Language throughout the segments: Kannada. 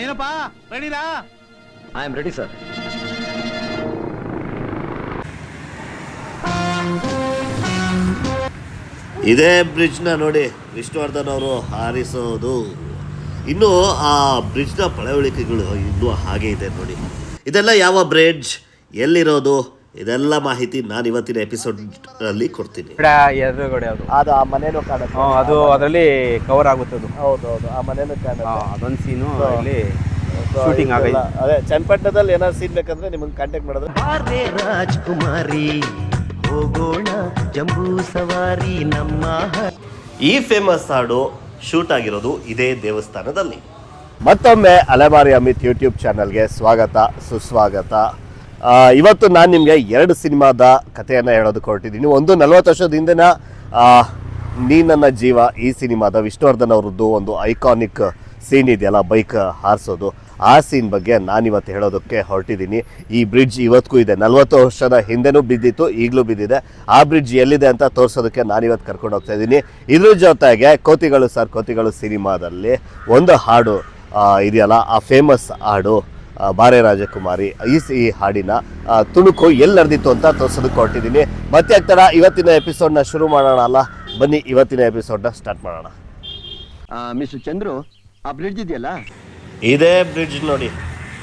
ಏನಪ್ಪ? ರೆಡಿನಾ? I am ready sir. ಇದೇ ಬ್ರಿಡ್ಜ್ನ ನೋಡಿ ವಿಷ್ಣುವರ್ಧನ್ ಅವರು ಹಾರಿಸೋದು. ಇನ್ನು ಆ ಬ್ರಿಡ್ಜ್ನ ಪಳವಳಿಕೆಗಳು ಇನ್ನೂ ಹಾಗೆ ಇದೆ ನೋಡಿ. ಇದೆಲ್ಲ ಯಾವ ಬ್ರಿಡ್ಜ್? ಎಲ್ಲಿರೋದು? ಇದೆಲ್ಲ ಮಾಹಿತಿ ನಾನು ಇವತ್ತಿನ ಎಪಿಸೋಡ್ ಅಲ್ಲಿ ಕೊಡ್ತೀನಿ. ಎದುರುಗಡೆ ಅದು. ಅದು ಆ ಮನೇನು ಕಾಣುತ್ತೆ. ಹ್ಮ್, ಅದು ಅದರಲ್ಲಿ ಕವರ್ ಆಗುತ್ತೆ ಅದು. ಹೌದು ಹೌದು ಆ ಮನೇನು ಕಾಣುತ್ತೆ. ಅದೊಂದು ಅದೊಂದ್ ಸೀನು ಅಲ್ಲಿ ಇಲ್ಲಿ So, ಶೂಟಿಂಗ್ ಇದೆಲ್ಲ- ಆಗೈತೆ ಅದೇ ಚನ್ನಪಟ್ಟಣದಲ್ಲಿ ಏನಾದ್ರು ಸೀನ್ ಬೇಕಂದ್ರೆ ನಿಮ್ಗೆ ಕಾಂಟ್ಯಾಕ್ಟ್ ಮಾಡಿದ್ರೆ ಬಾರ್ದೆ ರಾಜ್ಕುಮಾರಿ ಹೋಗೋಣ ಜಂಬೂ ಸವಾರಿ ನಮ್ಮ ಈ ಫೇಮಸ್ ಹಾಡು ಶೂಟ್ ಆಗಿರೋದು ಇದೇ ದೇವಸ್ಥಾನದಲ್ಲಿ. ಮತ್ತೊಮ್ಮೆ ಅಲೆಮಾರಿ ಅಮಿತ್ ಯೂಟ್ಯೂಬ್ ಚಾನಲ್ಗೆ ಸ್ವಾಗತ ಸುಸ್ವಾಗತ. ಇವತ್ತು ನಾನು ನಿಮಗೆ ಎರಡು ಸಿನಿಮಾದ ಕಥೆಯನ್ನು ಹೇಳೋದಕ್ಕೆ ಹೊರಟಿದ್ದೀನಿ ಒಂದು ನಲವತ್ತು ವರ್ಷದ ಹಿಂದಿನ ನೀ ನನ್ನ ಜೀವ ಈ ಸಿನಿಮಾದ ವಿಷ್ಣುವರ್ಧನ್ ಅವರದ್ದು ಒಂದು ಐಕಾನಿಕ್ ಸೀನ್ ಇದೆಯಲ್ಲ, ಬೈಕ್ ಹಾರಿಸೋದು. ಆ ಸೀನ್ ಬಗ್ಗೆ ನಾನಿವತ್ತು ಹೇಳೋದಕ್ಕೆ ಹೊರಟಿದ್ದೀನಿ. ಈ ಬ್ರಿಡ್ಜ್ ಇವತ್ತಿಗೂ ಇದೆ. ನಲವತ್ತು ವರ್ಷದ ಹಿಂದೆನೂ ಬಿದ್ದಿತ್ತು, ಈಗಲೂ ಬಿದ್ದಿದೆ. ಆ ಬ್ರಿಡ್ಜ್ ಎಲ್ಲಿದೆ ಅಂತ ತೋರಿಸೋದಕ್ಕೆ ನಾನಿವತ್ತು ಕರ್ಕೊಂಡು ಹೋಗ್ತಾ ಇದ್ದೀನಿ. ಇದ್ರ ಜೊತೆಗೆ ಕೋತಿಗಳು ಸರ್, ಕೋತಿಗಳು ಸಿನಿಮಾದಲ್ಲಿ ಒಂದು ಹಾಡು ಇದೆಯಲ್ಲ, ಆ ಫೇಮಸ್ ಹಾಡು. ಬಾರೆ ರಾಜಕುಮಾರಿ ಈ ಈ ಹಾಡಿನ ತುಣುಕು ಎಲ್ಲಿ ನಡೆದಿತ್ತು ಅಂತ ತೋರಿಸೋದಕ್ಕೆ ಹೊರಟಿದ್ದೀನಿ. ಮತ್ತೆ ಆಗ್ತಾರ ಇವತ್ತಿನ ಎಪಿಸೋಡ್ನ ಶುರು ಮಾಡೋಣ ಅಲ್ಲ? ಬನ್ನಿ ಇವತ್ತಿನ ಎಪಿಸೋಡ್ನ ಸ್ಟಾರ್ಟ್ ಮಾಡೋಣ. ಮಿಸ್ಟರ್ ಚಂದ್ರು ಆ ಬ್ರಿಡ್ಜ್ ಇದೆಯಲ್ಲ? ಇದೇ ಬ್ರಿಡ್ಜ್ ನೋಡಿ.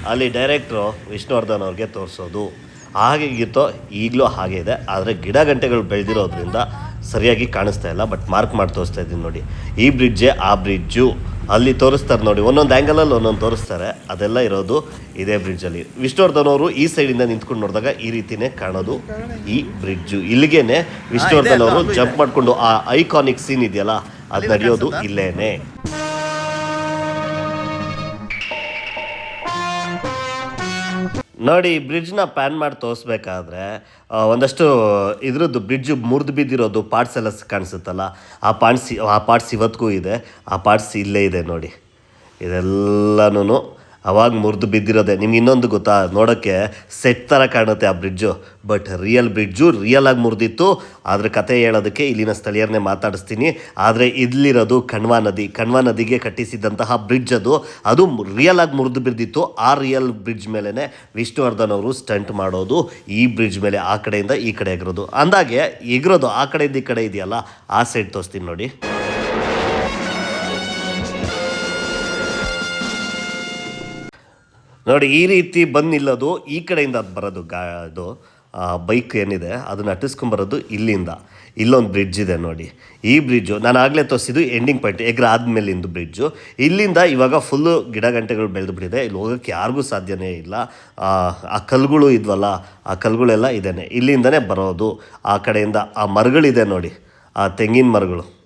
ಅಲ್ಲಿ ಡೈರೆಕ್ಟ್ರು ವಿಷ್ಣುವರ್ಧನ್ ಅವ್ರಿಗೆ ತೋರಿಸೋದು. ಹಾಗೇಗಿತ್ತೋ ಈಗಲೂ ಹಾಗೆ ಇದೆ. ಆದರೆ ಗಿಡ ಗಂಟೆಗಳು ಬೆಳೆದಿರೋದ್ರಿಂದ ಸರಿಯಾಗಿ ಕಾಣಿಸ್ತಾ ಇಲ್ಲ ಬಟ್ ಮಾರ್ಕ್ ಮಾಡಿ ತೋರಿಸ್ತಾ ಇದ್ದೀನಿ ನೋಡಿ. ಈ ಬ್ರಿಡ್ಜೇ ಆ ಬ್ರಿಡ್ಜು ಅಲ್ಲಿ ತೋರಿಸ್ತಾರೆ ನೋಡಿ ಒಂದೊಂದು ಆ್ಯಂಗಲಲ್ಲಿ ಒಂದೊಂದು ತೋರಿಸ್ತಾರೆ. ಅದೆಲ್ಲ ಇರೋದು ಇದೇ ಬ್ರಿಡ್ಜಲ್ಲಿ ವಿಷ್ಣುವರ್ಧನ್ ಅವರು ಈ ಸೈಡಿಂದ ನಿಂತ್ಕೊಂಡು ನೋಡಿದಾಗ ಈ ರೀತಿನೇ ಕಾಣೋದು ಈ ಬ್ರಿಡ್ಜು ಇಲ್ಲಿಗೇನೆ ವಿಷ್ಣುವರ್ಧನ್ ಅವರು ಜಂಪ್ ಮಾಡಿಕೊಂಡು ಆ ಐಕಾನಿಕ್ ಸೀನ್ ಇದೆಯಲ್ಲ ಅದು ನಡೆಯೋದು ಇಲ್ಲೇನೆ. ನೋಡಿ ಬ್ರಿಡ್ಜ್ನ ಪ್ಯಾನ್ ಮಾಡಿ ತೋರಿಸ್ಬೇಕಾದ್ರೆ ಒಂದಷ್ಟು ಇದ್ರದ್ದು ಬ್ರಿಡ್ಜ್ ಮುರಿದು ಬಿದ್ದಿರೋದು ಪಾರ್ಟ್ಸ್ ಎಲ್ಲ ಕಾಣಿಸುತ್ತಲ್ಲ, ಆ ಪಾರ್ಟ್ಸ್ ಆ ಪಾರ್ಟ್ಸ್ ಇವತ್ತಿಗೂ ಇದೆ, ಆ ಪಾರ್ಟ್ಸ್ ಇಲ್ಲೇ ಇದೆ ನೋಡಿ. ಇದೆಲ್ಲನೂ ಅವಾಗ ಮುರಿದು ಬಿದ್ದಿರೋದೆ. ನಿಮ್ಗೆ ಇನ್ನೊಂದು ಗೊತ್ತಾ? ನೋಡೋಕ್ಕೆ ಸೆಟ್ ಥರ ಕಾಣುತ್ತೆ ಆ bridge but real bridge real ಆಗಿ ಮುರಿದಿತ್ತು. ಅದ್ರ ಕತೆ ಹೇಳೋದಕ್ಕೆ ಇಲ್ಲಿನ ಸ್ಥಳೀಯರನ್ನೇ ಮಾತಾಡಿಸ್ತೀನಿ. ಆದರೆ ಇಲ್ಲಿರೋದು ಕಣ್ವಾ ನದಿ. ಕಣ್ವಾ ನದಿಗೆ ಕಟ್ಟಿಸಿದಂತಹ ಬ್ರಿಡ್ಜ್ ಅದು. ಅದು ರಿಯಲ್ ಆಗಿ ಮುರಿದು ಬಿದ್ದಿತ್ತು ಆ ರಿಯಲ್ ಬ್ರಿಡ್ಜ್ ಮೇಲೇ ವಿಷ್ಣುವರ್ಧನ್ ಅವರು ಸ್ಟಂಟ್ ಮಾಡೋದು. ಈ ಬ್ರಿಡ್ಜ್ ಮೇಲೆ ಆ ಕಡೆಯಿಂದ ಈ ಕಡೆ ಎಗರೋದು. ಅಂದಾಗೆ ಎಗರೋದು ಆ ಕಡೆಯಿಂದ ಈ ಕಡೆ ಇದೆಯಲ್ಲ? ಆ ಸೈಡ್ ತೋರಿಸ್ತೀನಿ ನೋಡಿ. ನೋಡಿ ಈ ರೀತಿ ಬಂದು ನಿಲ್ಲೋದು ಈ ಕಡೆಯಿಂದ ಬರೋದು ಗಾ ಅದು ಬೈಕ್ ಏನಿದೆ ಅದನ್ನು ಅಟ್ಟಿಸ್ಕೊಂಬರೋದು ಇಲ್ಲಿಂದ. ಇಲ್ಲೊಂದು ಬ್ರಿಡ್ಜ್ ಇದೆ ನೋಡಿ. ಈ ಬ್ರಿಡ್ಜು ನಾನು ಆಗಲೇ ತೋರಿಸಿದ್ದು ಎಂಡಿಂಗ್ ಪಾಯಿಂಟ್ ಎಗ್ರ ಆದಮೇಲೆ ಇಂದು ಬ್ರಿಡ್ಜು ಇಲ್ಲಿಂದ ಇವಾಗ ಫುಲ್ಲು ಗಿಡ ಗಂಟೆಗಳು ಬೆಳೆದು ಬಿಟ್ಟಿದೆ. ಇಲ್ಲಿ ಹೋಗೋಕ್ಕೆ ಯಾರಿಗೂ ಸಾಧ್ಯನೇ ಇಲ್ಲ. ಆ, ಕಲ್ಲುಗಳು ಇದ್ವಲ್ಲ ಆ ಕಲ್ಲುಗಳೆಲ್ಲ ಇದೇನೆ. ಇಲ್ಲಿಂದನೇ ಬರೋದು. ಆ ಕಡೆಯಿಂದ ಆ ಮರಗಳಿದೆ ನೋಡಿ. ಆ ತೆಂಗಿನ ಮರಗಳು.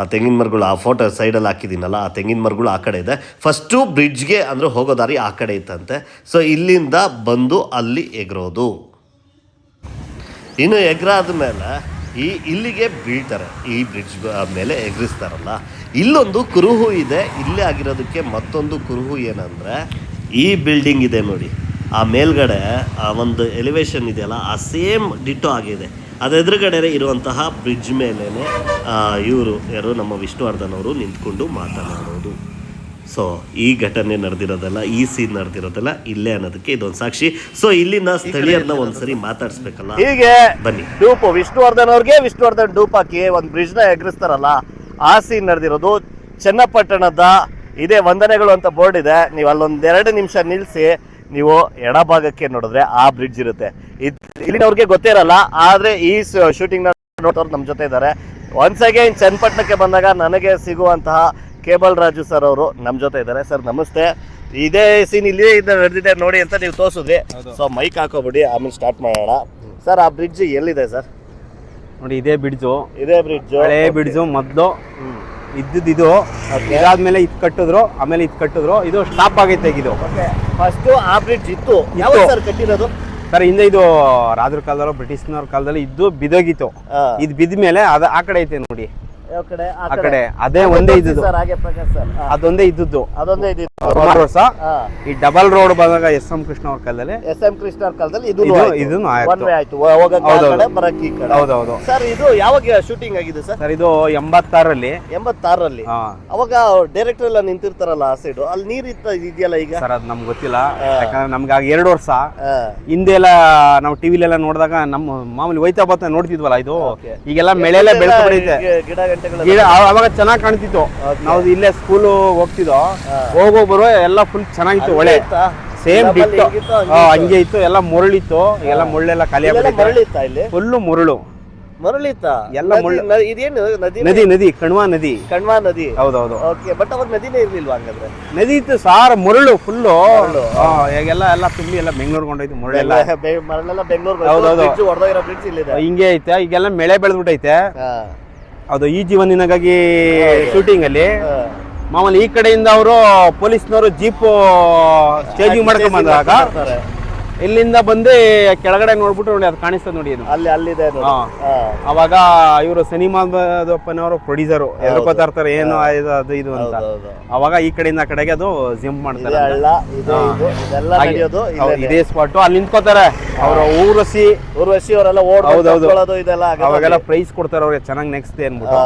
ಆ ತೆಂಗಿನ ಮರಗಳು ಆ ಫೋಟೋ ಸೈಡಲ್ಲಿ ಹಾಕಿದ್ದೀನಲ್ಲ, ಆ ತೆಂಗಿನ ಮರಗಳು ಆ ಕಡೆ ಇದೆ. ಫಸ್ಟು ಬ್ರಿಡ್ಜ್ಗೆ ಅಂದರೆ ಹೋಗೋ ದಾರಿ ಆ ಕಡೆ ಇತ್ತಂತೆ. ಸೊ ಇಲ್ಲಿಂದ ಬಂದು ಅಲ್ಲಿ ಎಗರೋದು. ಇನ್ನು ಎಗರಾದ ಮೇಲೆ ಈ ಇಲ್ಲಿಗೆ ಬೀಳ್ತಾರೆ. ಈ ಬ್ರಿಡ್ಜ್ ಮೇಲೆ ಎಗರಿಸ್ತಾರಲ್ಲ. ಇಲ್ಲೊಂದು ಕುರುಹು ಇದೆ. ಇಲ್ಲೇ ಆಗಿರೋದಕ್ಕೆ ಮತ್ತೊಂದು ಕುರುಹು ಏನಂದರೆ, ಈ ಬಿಲ್ಡಿಂಗ್ ಇದೆ ನೋಡಿ. ಆ ಮೇಲ್ಗಡೆ, ಆ ಒಂದು ಎಲಿವೇಶನ್ ಇದೆಯಲ್ಲ, ಆ ಸೇಮ್ ಡಿಟೋ ಆಗಿದೆ. ಅದು ಎದುರುಗಡೆ ಇರುವಂತಹ ಬ್ರಿಡ್ಜ್ ಮೇಲೇ ಇವರು ಯಾರು ನಮ್ಮ ವಿಷ್ಣುವರ್ಧನ್ ಅವರು ನಿಂತ್ಕೊಂಡು ಮಾತನಾಡೋದು. ಸೊ ಈ ಘಟನೆ ನಡೆದಿರೋದಲ್ಲ ಈ ಸೀನ್ ನಡೆದಿರೋದಲ್ಲ ಇಲ್ಲೇ ಅನ್ನೋದಕ್ಕೆ ಇದೊಂದು ಸಾಕ್ಷಿ. ಸೊ ಇಲ್ಲಿನ ಸ್ಥಳೀಯರನ್ನ ಒಂದ್ಸರಿ ಮಾತಾಡಿಸ್ಬೇಕಲ್ಲ? ಹೀಗೆ ಬನ್ನಿ. ಡೂಪ್ ವಿಷ್ಣುವರ್ಧನ್ ಅವ್ರಿಗೆ ವಿಷ್ಣುವರ್ಧನ್ ಡೂಪ್ ಹಾಕಿ ಒಂದು ಬ್ರಿಡ್ಜ್ನ ಎಗರಿಸ್ತಾರಲ್ಲ ಆ ಸೀನ್ ನಡೆದಿರೋದು ಚನ್ನಪಟ್ಟಣದ ಇದೇ ವಂದನೆಗಳು ಅಂತ ಬೋರ್ಡ್ ಇದೆ ನೀವು ಅಲ್ಲೊಂದು ಎರಡು ನಿಮಿಷ ನಿಲ್ಸಿ ನೀವು ಎಡಭಾಗಕ್ಕೆ ನೋಡಿದ್ರೆ ಆ ಬ್ರಿಡ್ಜ್ ಇರುತ್ತೆ. ಇದ್- ಇಲ್ಲಿನವ್ರಿಗೆ ಗೊತ್ತೇ ಇರಲ್ಲ ಆದ್ರೆ ಈ ಶೂಟಿಂಗ್ ನೋಡೋರು ನಮ್ಮ ಜೊತೆ ಇದ್ದಾರೆ. ಒನ್ಸ್ ಅಗೇನ್ ಚನ್ನಪಟ್ಟಣಕ್ಕೆ ಬಂದಾಗ ನನಗೆ ಸಿಗುವಂತಹ ಕೇಬಲ್ ರಾಜು ಸರ್ ಅವರು ನಮ್ಮ ಜೊತೆ ಇದ್ದಾರೆ. ಸರ್ ನಮಸ್ತೆ. ಇದೇ ಸೀನ್ ಇಲ್ಲಿ ನಡೆದಿದೆ ನೋಡಿ ಅಂತ ನೀವು ತೋರಿಸಿದ್ರಿ. ಸೊ ಮೈಕ್ ಹಾಕೋಬಿಡಿ ಆಮೇಲೆ ಸ್ಟಾರ್ಟ್ ಮಾಡೋಣ. ಸರ್ ಆ ಬ್ರಿಡ್ಜ್ ಎಲ್ಲಿದೆ ಸರ್ ನೋಡಿ ಇದೇ ಬ್ರಿಡ್ಜು ಇದೇ ಬ್ರಿಡ್ಜು ಹಳೆ ಬ್ರಿಡ್ಜು ಮೊದಲು. ಇದ್ದದ್ದು ಇದು. ಇದಾದ್ಮೇಲೆ ಇದು ಕಟ್ಟಿದ್ರು ಆಮೇಲೆ ಇದು ಕಟ್ಟಿದ್ರು. ಇದು ಸ್ಟಾಪ್ ಆಗೈತೆ ಇದು. ಫಸ್ಟ್ ಆ ಬ್ರಿಡ್ಜ್ ಇತ್ತು. ಸರ್ ಕಟ್ಟಿರೋದು? ಸರ್ ಹಿಂದೆ ಇದು ರಾಜರ ಕಾಲದಲ್ಲೋ ಬ್ರಿಟಿಷ್ನವ್ರ ಕಾಲದಲ್ಲಿ ಇದ್ದು ಬಿದೋಗಿತ್ತು. ಇದು ಬಿದ್ದ ಮೇಲೆ ಅದು ಆ ಕಡೆ ಐತೆ ನೋಡಿ. ಆ ಕಡೆ. ಅದೇ ಒಂದೇ ಇದ್ದಿದ್ದು. ಅದೊಂದೇ ಇದ್ದದ್ದು. ಅದೊಂದೇ ವರ್ಷ ಈ ಡಬಲ್ ರೋಡ್ ಬಂದಾಗ ಎಸ್ ಎಂ ಕೃಷ್ಣ ಅವ್ರ ಕಾಲದಲ್ಲಿ ಎಸ್ ಎಂ ಕೃಷ್ಣ ಅವ್ರ ಕಾಲದಲ್ಲಿ ಇದು ಇದು- ಆಯ್ತು. ಹೌದೌದು. ಸರ್ ಇದು ಯಾವಾಗ ಶೂಟಿಂಗ್ ಆಗಿದೆ ಸರ್? ಸರ್ ಇದು ಎಂಬತ್ತಾರರಲ್ಲಿ. ಹಾ. ಅವಾಗ ಡೈರೆಕ್ಟರ್ ಎಲ್ಲ ನಿಂತಿರ್ತಾರಲ್ಲ ಆ ಸೈಡ್ ಅಲ್ಲಿ ನೀರ್ ಇತ್ತ ಇದೆಯಲ್ಲ ಈಗ? ಸರ್ ಅದು ನಮ್ಗೆ ಗೊತ್ತಿಲ್ಲ. ಯಾಕಂದ್ರೆ ನಮ್ಗೆ ಆಗ ಎರಡು ವರ್ಷ. ಹಿಂದೆಲ್ಲ ಹಿಂದೆ ಎಲ್ಲ ನಾವು ಟಿವಿಲೆಲ್ಲ ನೋಡಿದಾಗ ನಮ್ಮ ಮಾಮೂಲಿ ಹೋಯ್ತಾ ಬತ್ತ ನೋಡ್ತಿದ್ವಲ್ಲ ಇದು. ಈಗೆಲ್ಲ ಮಳೆಲ್ಲ ಬೆಳೆದು ಗಿಡ ಗಿಡ ಅವಾಗ ಚೆನ್ನಾಗಿ ಕಾಣ್ತಿತ್ತು. ನಾವು ಇಲ್ಲೇ ಸ್ಕೂಲ್ ಹೋಗ್ತಿದ್ದೋ ಹೋಗೋ ಬರುವ ಎಲ್ಲ ಫುಲ್ ಚೆನ್ನಾಗಿತ್ತು ಒಳ್ಳೆ? ಸೇಮ್ ಬಿತ್ತು ಹಂಗೆ ಇತ್ತು? ಎಲ್ಲ ಮುರಳಿತ್ತು. ಎಲ್ಲ ಮುಳ್ಳೆಲ್ಲ ಖಾಲಿ ಫುಲ್ಲು ಮುರುಳು. ಮರಳಿತ್ತ? ಎಲ್ಲ ಮುಳ್ಳು. ಇದೇನು? ನದಿ ನದಿ ನದಿ ಕಣ್ವಾ ನದಿ. ಕಣ್ವಾ ನದಿ? ಹೌದೌದು. ಓಕೆ ಬಟ್ ಅವಾಗ ನದಿನೇ ಇರ್ಲಿಲ್ವಾ ಹಂಗಾದ್ರೆ? ನದಿ ಇತ್ತು ಸಾರ ಮುರಳು ಫುಲ್ಲು ಈಗೆಲ್ಲ ಎಲ್ಲ ತುಂಬಿ ಎಲ್ಲ ಬೆಂಗಳೂರು ಕೊಂಡೋಯ್ತು ಮುರಳೆಲ್ಲ. ಮರಳೆಲ್ಲ ಬೆಂಗಳೂರು ಹೌದೌದು. ಬ್ರಿಡ್ಜ್ ಹೊಡೆದೋಗಿರೋ ಬ್ರಿಡ್ಜ್ ಇಲ್ಲಿದೆ. ಹಿಂಗೆ ಐತೆ ಈಗೆಲ್ಲ ಮಳೆ ಬೆಳೆದ್ಬಿಟ್ಟೈತೆ. ಅದು ಈ ಜೀವನಿನಗಾಗಿ ಶೂಟಿಂಗ್ ಅಲ್ಲಿ. ಮಾಮೂಲಿ ಈ ಕಡೆಯಿಂದ ಅವರು ಪೊಲೀಸ್ನವರು ಜೀಪ್ ಚೇಂಜಿಂಗ್ ಮಾಡ್ಕೊಂಡ್ ಬಂದಾಗ. ಇಲ್ಲಿಂದ ಬಂದು ಕೆಳಗಡೆ ನೋಡ್ಬಿಟ್ಟು ನೋಡಿ ಅದು ಕಾಣಿಸ್ತದೆ ನೋಡಿ ಅದು ಅಲ್ಲಿ ಅಲ್ಲಿದೆ ನೋಡಿ. ಹಾ. ಹಾ. ಅವಾಗ ಇವರು ಸಿನಿಮಾದಪ್ಪನವರು ಪ್ರೊಡ್ಯೂಸರು ಎದ್ರಕೋತಾ ಇರ್ತಾರೆ ಏನು ಇದು ಅದು ಇದು ಅಂತ ಹೌದೌದು. ಅವಾಗ ಈ ಕಡೆಯಿಂದ ಆ ಕಡೆಗೆ ಅದು ಜಿಮ್ ಮಾಡ್ತಾರೆ ಇದೆ ಹಳ್ಳ ಇದೆ ಇದು ಇದೆಲ್ಲ ಹಾಗೆ. ನಡೆಯೋದು ಹೌದು. ಇದೇ ಸ್ಪಾಟ್ ಅಲ್ಲಿ ನಿಂತ್ಕೋತಾರೆ ಅವ್ರ ಊರಸಿ ಊರ್ವಶಿ ಅವರೆಲ್ಲ. ಬಂದು ಇದೆಲ್ಲ ಆಗೋದು ಅವಾಗೆಲ್ಲ ಅಲ್ಲಿ. ಪ್ರೈಸ್ ಕೊಡ್ತಾರೆ ಅವ್ರಿಗೆ ಚೆನ್ನಾಗಿ ನೆಕ್ಸ್ಟ್ ಅನ್ಬಿಟ್ಟು ಹಾ,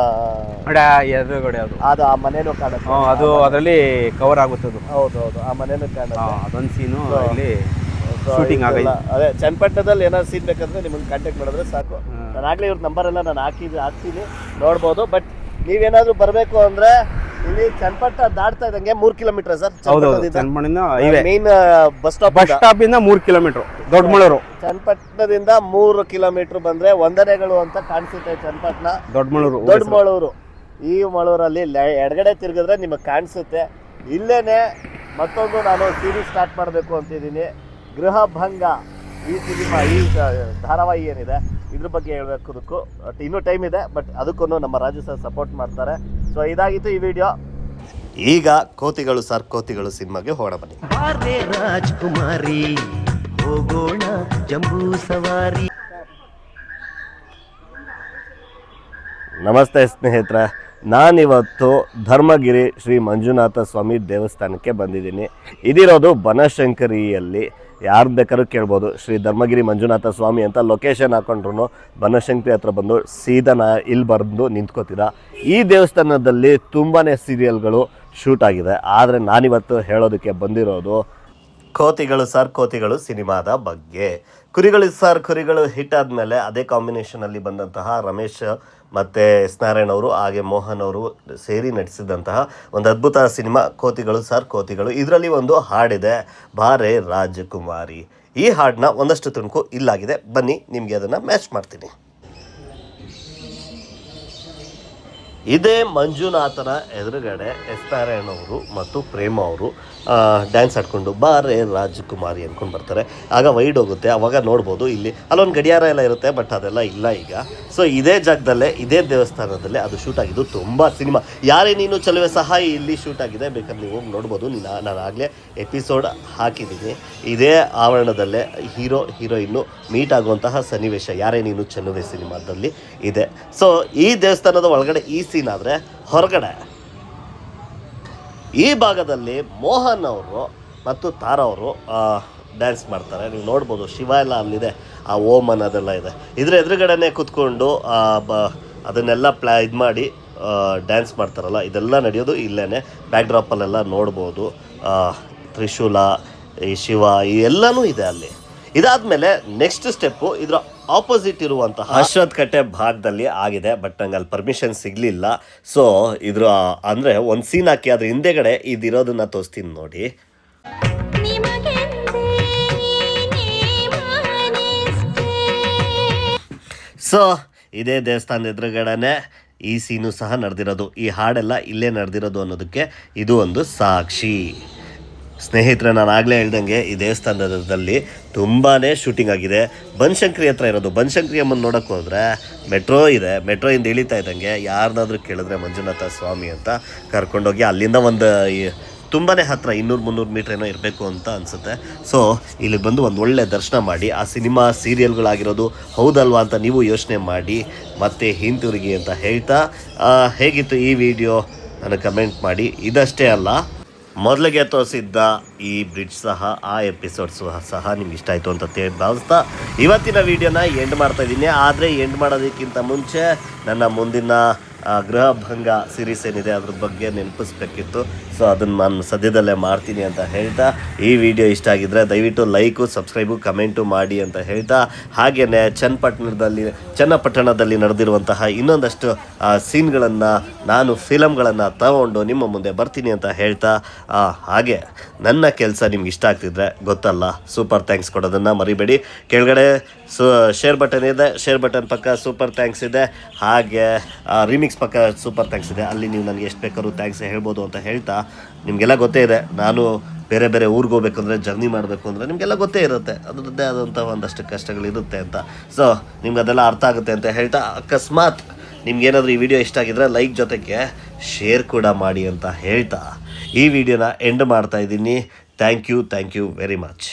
ಅಡ ಎದುರುಗಡೆ ಅದು. ಅದು ಆ ಮನೇನು ಕಾಣುತ್ತೆ ಹ್ಮ್, ಅದು ಅದರಲ್ಲಿ ಕವರ್ ಆಗುತ್ತೆ ಅದು ಹೌದು ಹೌದು ಆ ಮನೇನು ಕಾಣುತ್ತೆ ಅದೊಂದು ಸೀನು ಅಲ್ಲಿ ಇಲ್ಲಿ ಶೂಟಿಂಗ್ ಆಗೈತೆ. ಅದೇ ಚನ್ನಪಟ್ಟಣದಲ್ಲಿ ಏನಾದ್ರು ಸೀನ್ ಬೇಕಂದ್ರೆ ನಿಮ್ಗೆ ಕಾಂಟ್ಯಾಕ್ಟ್ ಮಾಡಿದ್ರೆ ಸಾಕು. ನಾನು ಆಗ್ಲೇ ಇವ್ರ ನಂಬರ್ ಎಲ್ಲ ನಾನು ಹಾಕಿದ್ದು ಹಾಕ್ತೀನಿ ನೋಡ್ಬೋದು. ಬಟ್ ನೀವೇನಾದ್ರೂ ಬರಬೇಕು ಅಂದ್ರೆ ಇಲ್ಲಿ ಚನ್ನಪಟ್ಟ ದಾಟ್ತಾ ಇದ್ದಂಗೆ ಮೂರು ಕಿಲೋಮೀಟರ್ ಸರ್. ಹೌದೌದು main bus stop bus stop ಇಂದ. ಮೂರ್ ಕಿಲೋಮೀಟರ್ ದೊಡ್ಡಮಳೂರು ಚನ್ನಪಟ್ಟಣದಿಂದ ಮೂರು ಕಿಲೋಮೀಟರ್ ಬಂದ್ರೆ ವಂದನೆಗಳು ಅಂತ ಕಾಣಿಸುತ್ತೆ ಚನ್ನಪಟ್ಟಣ. ದೊಡ್ಡಮಳೂರು ದೊಡ್ಡಮಳೂರು ಈ ಮಳೂರಲ್ಲಿ ಎಡಗಡೆ ತಿರುಗಿದ್ರೆ ನಿಮಗೆ ಕಾಣಿಸುತ್ತೆ. ಇಲ್ಲೇನೆ ಮತ್ತೊಂದು ನಾನು ಸೀರೀಸ್ ಸ್ಟಾರ್ಟ್ ಮಾಡಬೇಕು ಅಂತಿದ್ದೀನಿ. ಗೃಹ ಭಂಗ ಈ ಸಿನಿಮಾ ಈ ಧಾರಾವಾಹಿ ಏನಿದೆ ಇದ್ರ ಬಗ್ಗೆ ಹೇಳಬೇಕು ಬಟ್ ಇನ್ನೂ ಟೈಮ್ ಇದೆ ಬಟ್ ಅದಕ್ಕೂ ನಮ್ಮ ರಾಜು ಸರ್ ಸಪೋರ್ಟ್ ಮಾಡ್ತಾರೆ. ಸೊ ಇದಾಗಿತ್ತು ಈ ವಿಡಿಯೋ ಈಗ ಕೋತಿಗಳು ಸರ್ ಕೋತಿಗಳು ಸಿನಿಮಾಗೆ ಹೋಗೋಣ ಬನ್ನಿ. ರಾಜ್ಕುಮಾರಿ ಹೋಗೋಣ ಜಂಬೂ ಸವಾರಿ. ನಮಸ್ತೆ ಸ್ನೇಹಿತರೆ ನಾನಿವತ್ತು ಧರ್ಮಗಿರಿ ಶ್ರೀ ಮಂಜುನಾಥ ಸ್ವಾಮಿ ದೇವಸ್ಥಾನಕ್ಕೆ ಬಂದಿದ್ದೀನಿ. ಇದಿರೋದು ಬನಶಂಕರಿಯಲ್ಲಿ ಯಾರು ಬೇಕಾದ್ರೂ ಕೇಳ್ಬೋದು. ಶ್ರೀ ಧರ್ಮಗಿರಿ ಮಂಜುನಾಥ ಸ್ವಾಮಿ ಅಂತ ಲೊಕೇಶನ್ ಹಾಕೊಂಡ್ರು ಬನಶಂಕರಿ ಹತ್ರ ಬಂದು ಸೀದಾ ನಾ ಇಲ್ಲಿ ಬಂದು ನಿಂತ್ಕೋತೀರಾ. ಈ ದೇವಸ್ಥಾನದಲ್ಲಿ ತುಂಬಾ ಸೀರಿಯಲ್ಗಳು ಶೂಟ್ ಆಗಿದೆ. ಆದರೆ ನಾನಿವತ್ತು ಹೇಳೋದಕ್ಕೆ ಬಂದಿರೋದು ಕೋತಿಗಳು ಸರ್ ಕೋತಿಗಳು ಸಿನಿಮಾದ ಬಗ್ಗೆ. ಕುರಿಗಳು ಸರ್ ಕುರಿಗಳು ಹಿಟ್ ಆದಮೇಲೆ ಅದೇ ಕಾಂಬಿನೇಷನಲ್ಲಿ ಬಂದಂತಹ ರಮೇಶ್ ಮತ್ತು ಎಸ್ ನಾರಾಯಣ್ ಅವರು ಹಾಗೆ ಮೋಹನ್ ಅವರು ಸೇರಿ ನಟಿಸಿದಂತಹ ಒಂದು ಅದ್ಭುತ ಸಿನಿಮಾ, ಕೋತಿಗಳು ಸರ್, ಕೋತಿಗಳು. ಇದರಲ್ಲಿ ಒಂದು ಹಾಡಿದೆ, ಬಾರೆ ರಾಜಕುಮಾರಿ ಈ ಹಾಡನ್ನ ಒಂದಷ್ಟು ತುಣುಕು ಇಲ್ಲಾಗಿದೆ. ಬನ್ನಿ, ನಿಮಗೆ ಅದನ್ನು ಮ್ಯಾಚ್ ಮಾಡ್ತೀನಿ. ಇದೇ ಮಂಜುನಾಥನ ಎದುರುಗಡೆ ಎಸ್ ನಾರಾಯಣ ಅವರು ಮತ್ತು ಪ್ರೇಮ ಅವರು ಡ್ಯಾನ್ಸ್ ಆಡ್ಕೊಂಡು ಬಾರೇ ರಾಜಕುಮಾರಿ ಅಂದ್ಕೊಂಡು ಬರ್ತಾರೆ. ಆಗ ವೈಡ್ ಹೋಗುತ್ತೆ. ಅವಾಗ ನೋಡ್ಬೋದು ಇಲ್ಲಿ ಅಲ್ಲೊಂದು ಗಡಿಯಾರ ಎಲ್ಲ ಇರುತ್ತೆ ಬಟ್ ಅದೆಲ್ಲ ಇಲ್ಲ ಈಗ. ಸೊ ಇದೇ ಜಾಗದಲ್ಲೇ, ಇದೇ ದೇವಸ್ಥಾನದಲ್ಲೇ ಅದು ಶೂಟ್ ಆಗಿದ್ದು ತುಂಬ ಸಿನಿಮಾ ಯಾರೇ ನೀನು ಚಲುವೆ ಸಹ ಇಲ್ಲಿ ಶೂಟ್ ಆಗಿದೆ. ಬೇಕಾದ್ರೆ ನೀವು ಹೋಗಿ ನೋಡ್ಬೋದು. ನೀನು ಆಗಲೇ ಎಪಿಸೋಡ್ ಹಾಕಿದ್ದೀನಿ. ಇದೇ ಆವರಣದಲ್ಲೇ ಹೀರೋ ಹೀರೋಯಿನ್ನು ಮೀಟ್ ಆಗುವಂತಹ ಸನ್ನಿವೇಶ. ಯಾರೇ ನೀನು ಚೆಲುವೆ ಸಿನಿಮಾದಲ್ಲಿ ಇದೆ. ಸೊ ಈ ದೇವಸ್ಥಾನದ ಒಳಗಡೆ ಈ ಸೀನ್ ಆದರೆ ಹೊರಗಡೆ. ಈ ಭಾಗದಲ್ಲಿ ಮೋಹನ್ ಅವರು ಮತ್ತು ತಾರಾ ಅವರು ಡ್ಯಾನ್ಸ್ ಮಾಡ್ತಾರೆ. ನೀವು ನೋಡ್ಬೋದು ಶಿವ ಎಲ್ಲ ಅಲ್ಲಿದೆ. ಆ ಓಮ್ ಅದೆಲ್ಲ ಇದೆ. ಇದರ ಎದುರುಗಡೆನೆ ಕೂತ್ಕೊಂಡು ಬ, ಅದನ್ನೆಲ್ಲ ಪ್ಲಾ, ಇದು ಮಾಡಿ ಡ್ಯಾನ್ಸ್ ಮಾಡ್ತಾರಲ್ಲ, ಇದೆಲ್ಲ ನಡೆಯೋದು ಇಲ್ಲೇ ಬ್ಯಾಕ್ ಡ್ರಾಪಲ್ಲೆಲ್ಲ ನೋಡ್ಬೋದು. ತ್ರಿಶೂಲ, ಈ ಶಿವ, ಈ ಎಲ್ಲನೂ ಇದೆ ಅಲ್ಲಿ. ಇದಾದ್ಮೇಲೆ ನೆಕ್ಸ್ಟ್ ಸ್ಟೆಪ್ಪು ಇದರ ಆಪೋಸಿಟ್ ಇರುವಂತಹ ಅಶ್ವತ್ ಕಟ್ಟೆ ಭಾಗದಲ್ಲಿ ಆಗಿದೆ ಬಟ್ ನಂಗೆ ಅಲ್ಲಿ ಪರ್ಮಿಷನ್ ಸಿಗಲಿಲ್ಲ. ಸೊ ಇದ್ರ, ಅಂದರೆ ಒಂದು ಸೀನ್ ಹಾಕಿ, ಅದ್ರ ಹಿಂದೆಗಡೆ ಇದಿರೋದನ್ನ ತೋರಿಸ್ತೀನಿ ನೋಡಿ. ಸೊ ಇದೇ ದೇವಸ್ಥಾನದ ಎದುರುಗಡೆನೆ ಈ ಸೀನು ಸಹ ನಡೆದಿರೋದು. ಈ ಹಾಡೆಲ್ಲ ಇಲ್ಲೇ ನಡೆದಿರೋದು ಅನ್ನೋದಕ್ಕೆ ಇದು ಒಂದು ಸಾಕ್ಷಿ. ಸ್ನೇಹಿತರೆ, ನಾನು ಆಗಲೇ ಹೇಳ್ದಂಗೆ ಈ ದೇವಸ್ಥಾನದಲ್ಲಿ ತುಂಬಾ ಶೂಟಿಂಗ್ ಆಗಿದೆ. ಬನಶಂಕರಿ ಹತ್ರ ಇರೋದು. ಬನಶಂಕರಿ ಅಮ್ಮನ ನೋಡೋಕ್ಕೆ ಹೋದರೆ ಮೆಟ್ರೋ ಇದೆ. ಮೆಟ್ರೋಯಿಂದ ಇಳಿತಾ ಇದ್ದಂಗೆ ಯಾರನ್ನಾದ್ರೂ ಕೇಳಿದ್ರೆ ಮಂಜುನಾಥ ಸ್ವಾಮಿ ಅಂತ ಕರ್ಕೊಂಡೋಗಿ ಅಲ್ಲಿಂದ ಒಂದು ತುಂಬಾ ಹತ್ತಿರ ಇನ್ನೂರು ಮುನ್ನೂರು ಮೀಟ್ರ್ ಏನೋ ಇರಬೇಕು ಅಂತ ಅನಿಸುತ್ತೆ. ಸೊ ಇಲ್ಲಿ ಬಂದು ಒಂದು ಒಳ್ಳೆ ದರ್ಶನ ಮಾಡಿ. ಆ ಸಿನಿಮಾ ಸೀರಿಯಲ್ಗಳಾಗಿರೋದು ಹೌದಲ್ವಾ ಅಂತ ನೀವು ಯೋಚನೆ ಮಾಡಿ. ಮತ್ತೆ ಹಿಂತಿರುಗಿ ಅಂತ ಹೇಳ್ತಾ ಹೇಗಿತ್ತು ಈ ವಿಡಿಯೋ ನನಗೆ ಕಮೆಂಟ್ ಮಾಡಿ. ಇದಷ್ಟೇ ಅಲ್ಲ ಮೊದಲಿಗೆ ತೋರಿಸಿದ್ದ ಈ ಬ್ರಿಡ್ಜ್ ಸಹ, ಆ ಎಪಿಸೋಡ್ಸ್ ಸಹ ನಿಮ್ಗೆ ಇಷ್ಟ ಆಯಿತು ಅಂತ ಭಾವಿಸ್ತಾ ಇವತ್ತಿನ ವಿಡಿಯೋನ ಎಂಡ್ ಮಾಡ್ತಾ ಇದ್ದೀನಿ. ಆದರೆ ಎಂಡ್ ಮಾಡೋದಕ್ಕಿಂತ ಮುಂಚೆ ನನ್ನ ಮುಂದಿನ ಆ, ಗೃಹ ಭಂಗ ಸೀರೀಸ್ ಏನಿದೆ ಅದ್ರ ಬಗ್ಗೆ ನೆನಪಿಸ್ಬೇಕಿತ್ತು. ಸೊ ಅದನ್ನು ನಾನು ಸದ್ಯದಲ್ಲೇ ಮಾಡ್ತೀನಿ ಅಂತ ಹೇಳ್ತಾ ಈ ವಿಡಿಯೋ ಇಷ್ಟ ಆಗಿದ್ರೆ ದಯವಿಟ್ಟು ಲೈಕು ಸಬ್ಸ್ಕ್ರೈಬು ಕಮೆಂಟು ಮಾಡಿ ಅಂತ ಹೇಳ್ತಾ. ಹಾಗೆಯೇ ಚನ್ನಪಟ್ಟಣದಲ್ಲಿ ಚನ್ನಪಟ್ಟಣದಲ್ಲಿ ನಡೆದಿರುವಂತಹ ಇನ್ನೊಂದಷ್ಟು ಸೀನ್ಗಳನ್ನು ನಾನು ಫಿಲಮ್ಗಳನ್ನು ತಗೊಂಡು ನಿಮ್ಮ ಮುಂದೆ ಬರ್ತೀನಿ ಅಂತ ಹೇಳ್ತಾ. ಹಾಗೆ ನನ್ನ ಕೆಲಸ ನಿಮ್ಗೆ ಇಷ್ಟ ಆಗ್ತಿದ್ರೆ ಗೊತ್ತಲ್ಲ. ಸೂಪರ್ ಥ್ಯಾಂಕ್ಸ್ ಕೊಡೋದನ್ನು ಮರಿಬೇಡಿ. ಕೆಳಗಡೆ ಸು ಶೇರ್ ಬಟನ್ ಇದೆ ಶೇರ್ ಬಟನ್ ಪಕ್ಕ ಸೂಪರ್ ಥ್ಯಾಂಕ್ಸ್ ಇದೆ. ಹಾಗೆ ರಿಮಿಕ್ಸ್ ಪಕ್ಕ ಸೂಪರ್ ಥ್ಯಾಂಕ್ಸ್ ಇದೆ. ಅಲ್ಲಿ ನೀವು ನನಗೆ ಎಷ್ಟು ಬೇಕಾದ್ರೂ ಥ್ಯಾಂಕ್ಸ್ ಹೇಳ್ಬೋದು ಅಂತ ಹೇಳ್ತಾ, ನಿಮಗೆಲ್ಲ ಗೊತ್ತೇ ಇದೆ. ನಾನು ಬೇರೆ ಬೇರೆ ಊರಿಗೆ ಹೋಗ್ಬೇಕಂದ್ರೆ ಜರ್ನಿ ಮಾಡಬೇಕು ಅಂದರೆ ನಿಮಗೆಲ್ಲ ಗೊತ್ತೇ ಇರುತ್ತೆ. ಅದರದ್ದೇ ಆದಂಥ ಒಂದಷ್ಟು ಕಷ್ಟಗಳಿರುತ್ತೆ ಅಂತ. ಸೊ ನಿಮ್ಗೆ ಅದೆಲ್ಲ ಅರ್ಥ ಆಗುತ್ತೆ ಅಂತ ಹೇಳ್ತಾ, ಅಕಸ್ಮಾತ್ ನಿಮ್ಗೇನಾದರೂ ಈ ವಿಡಿಯೋ ಇಷ್ಟ ಆಗಿದ್ರೆ ಲೈಕ್ ಜೊತೆಗೆ ಶೇರ್ ಕೂಡ ಮಾಡಿ ಅಂತ ಹೇಳ್ತಾ, ಈ ವಿಡಿಯೋನ ಎಂಡ್ ಮಾಡ್ತಾ ಇದ್ದೀನಿ. Thank you thank you very much